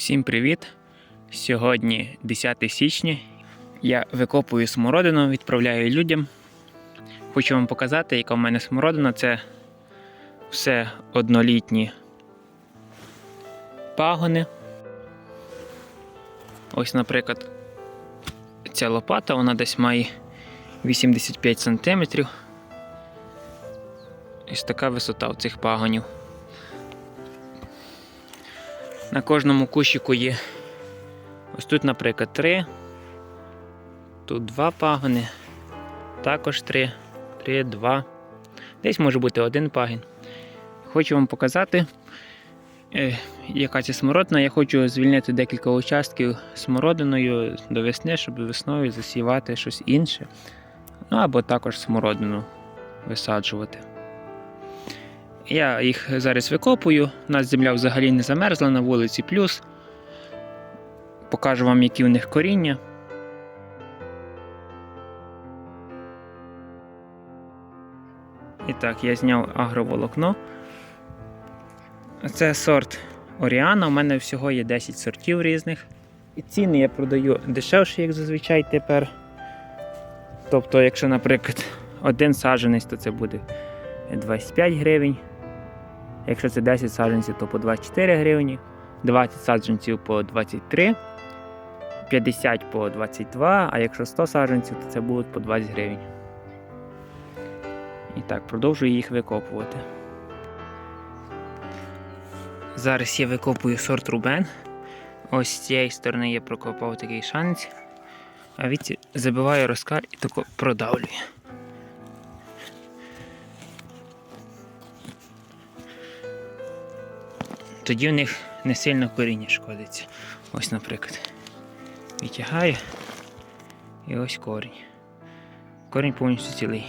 Всім привіт! Сьогодні 10 січня. Я викопую смородину, відправляю людям. Хочу вам показати, яка в мене смородина. Це все однолітні пагони. Ось, наприклад, ця лопата, вона десь має 85 см. Ось така висота у цих пагонів. На кожному кущику є. Ось тут, наприклад, три. Тут два пагони. Також три. Три, два. Десь може бути один пагін. Хочу вам показати, е, яка це смородина. Я хочу звільнити декілька участків смородиною до весни, щоб весною засівати щось інше. Ну або також смородину висаджувати. Я їх зараз викопую. У нас земля взагалі не замерзла на вулиці плюс. Покажу вам, які у них коріння. І так, я зняв агроволокно. Це сорт Оріана. У мене всього є 10 сортів різних. І ціни я продаю дешевше, як зазвичай тепер. Тобто, якщо, наприклад, один саджанець, то це буде 25 гривень. Якщо це 10 саджанців, то по 24 гривні, 20 саджанців по 23, 50 по 22, а якщо 100 саджанців, то це будуть по 20 гривень. І так, продовжую їх викопувати. Зараз я викопую сорт Рубен. Ось з цієї сторони я прокопав такий шанець, а від забиваю розкар і тако продавлюю. Тоді в них не сильно коріння шкодиться. Ось, наприклад. Витягаю і ось корінь. Корінь повністю цілий.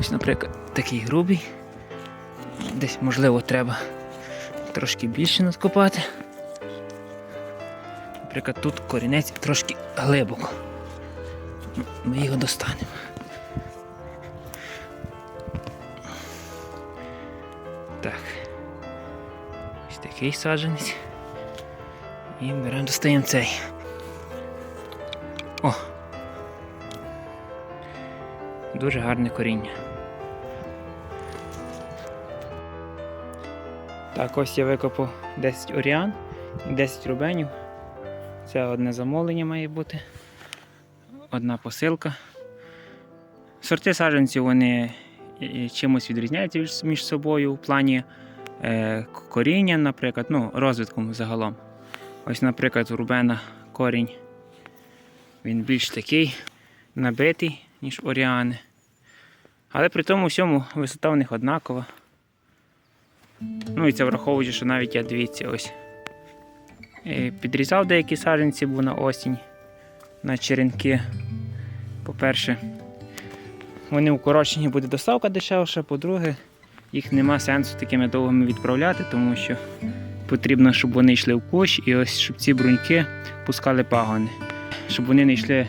Ось, наприклад, такий грубий. Десь, можливо, треба трошки більше надкопати. Наприклад, тут корінець трошки глибоко. Ми його достанемо. Так. Ось такий саджанець. І беремо, достаємо цей. О! Дуже гарне коріння. Так, ось я викопав 10 оріан і 10 рубенів. Це одне замовлення має бути одна посилка. Сорти саджанців вони чимось відрізняються між- собою в плані е, коріння, наприклад, ну, розвитком загалом. Ось, наприклад, у Рубена корінь він більш такий набитий, ніж Оріани. Але при тому всьому висота в них однакова. Ну і це враховуючи, що навіть я дивіться, ось е, підрізав деякі саджанці, бо на осінь на черенки. По-перше, вони укорочені, буде доставка дешевша. По-друге, їх нема сенсу такими довгими відправляти, тому що потрібно, щоб вони йшли в кущ і ось щоб ці бруньки пускали пагони. Щоб вони не йшли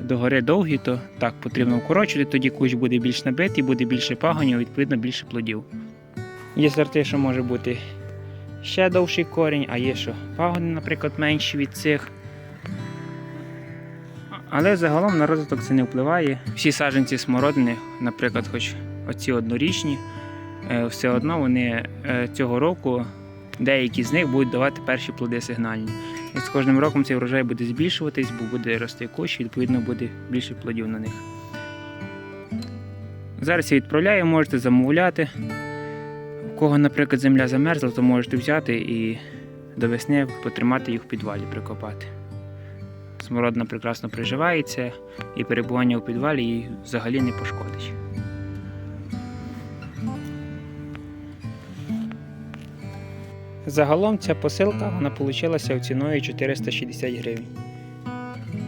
до гори довгі, то так потрібно укорочувати, тоді кущ буде більш набитий, буде більше пагонів, відповідно більше плодів. Є сорти, що може бути ще довший корінь, а є що пагони, наприклад, менші від цих. Але загалом на розвиток це не впливає. Всі саджанці смородини, наприклад, хоч оці однорічні, е, все одно вони е, цього року деякі з них будуть давати перші плоди сигнальні. І з кожним роком цей врожай буде збільшуватись, бо буде рости кущ, відповідно буде більше плодів на них. Зараз я відправляю, можете замовляти. У кого, наприклад, земля замерзла, то можете взяти і до весни потримати їх в підвалі, прикопати. Смородина прекрасно приживається і перебування у підвалі їй взагалі не пошкодить. Загалом ця посилка вона вийшла ціною 460 гривень.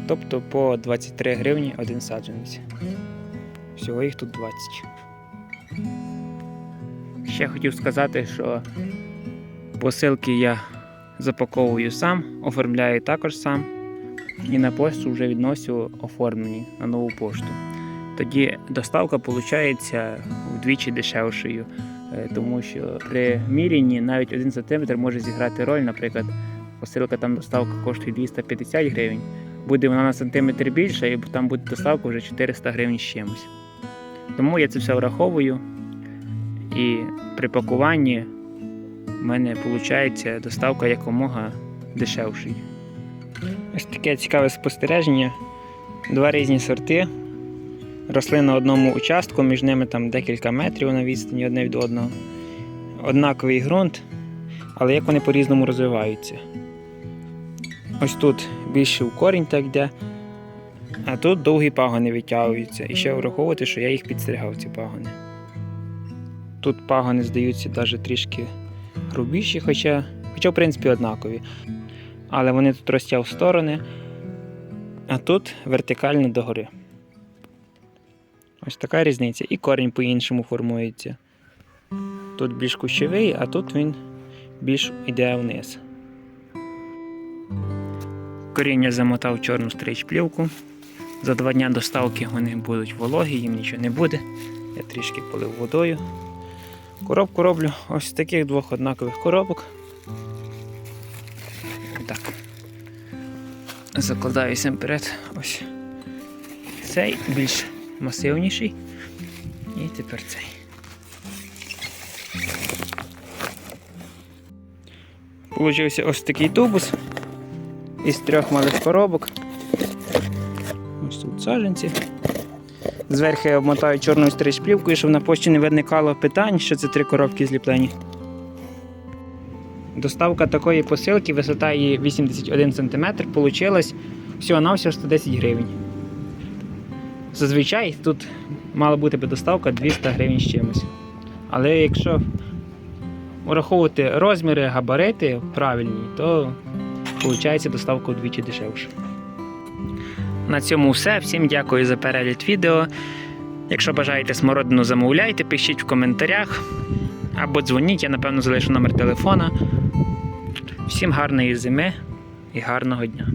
Тобто по 23 гривні один саджанець. Всього їх тут 20. Ще хотів сказати, що посилки я запаковую сам, оформляю також сам і на пошту вже відносю оформлені на нову пошту. тоді доставка виходить вдвічі дешевшою. Е, Тому що при мірянні навіть 1 см може зіграти роль. Наприклад, посилка там доставка коштує 250 гривень. Буде вона на сантиметр більша, і там буде доставка вже 400 гривень з чимось. Тому я це все враховую. І при пакуванні в мене виходить доставка якомога дешевшою. Ось таке цікаве спостереження. Два різні сорти. Росли на одному участку, між ними там декілька метрів на відстані одне від одного. Однаковий ґрунт, але як вони по-різному розвиваються. Ось тут більше в корінь так йде, а тут довгі пагони витягуються. І ще враховувати, що я їх підстригав, ці пагони. Тут пагони здаються навіть трішки грубіші, хоча, хоча в принципі однакові. Але вони тут ростять в сторони, а тут вертикально догори. Ось така різниця. І корінь по-іншому формується. Тут більш кущовий, а тут він більш йде вниз. Коріння замотав чорну стрич плівку. За два дня доставки вони будуть вологі, їм нічого не буде. Я трішки полив водою. Коробку роблю ось з таких двох однакових коробок. Так. Закладаюся вперед. Ось. Цей більш масивніший. І тепер цей. Получився ось такий тубус із трьох малих коробок. Ось тут саджанці. Зверху я обмотаю чорною стрічплівкою, щоб на почті не виникало питань, що це три коробки зліплені. Доставка такої посилки, висота її 81 см, получилась всього-навсього 110 гривень. Зазвичай тут мала бути би доставка 200 гривень з чимось. Але якщо враховувати розміри, габарити правильні, то виходить доставка вдвічі дешевше. На цьому все. Всім дякую за перегляд відео. Якщо бажаєте смородину замовляйте, пишіть в коментарях або дзвоніть, я напевно залишу номер телефона. Всім гарної зими і гарного дня!